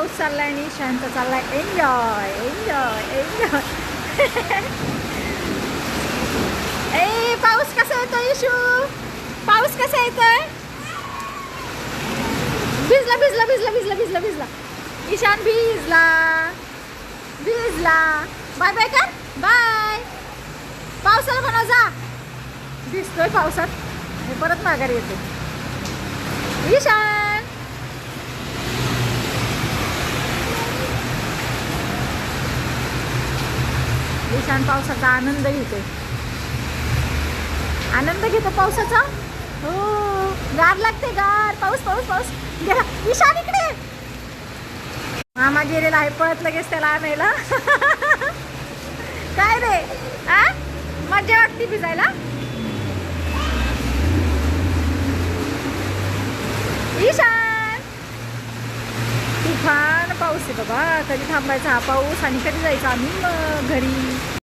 पाऊस चाललाय आणि शांत चाललाय एन्जॉय एन्जॉय एन्जॉय ए पाऊस कसा येतोय इशू पाऊस कसा येतोय भिजला भिजला भिजला भिजला भिजला भिजला ईशान भिजला भिजला बाय बाय कर बाय पावसाला म्हणा जा भिजतोय पावसात परत माघारी येते ईशान ईशान पावसाचा आनंद घेतोय आनंद घेतो पावसाचा? हो गार लागते गार. पाऊस पाऊस पाऊस. गेला ईशान इकडे. मामा गेलेला आहे पळत लगेच त्याला आणायला. काय रे? आ? मजा वाटते भिजायला? ईशान. तुफान पाऊस आहे बाबा कधी थांबायचा हा पाऊस आणि कधी जायचा? आम्ही मग घरी.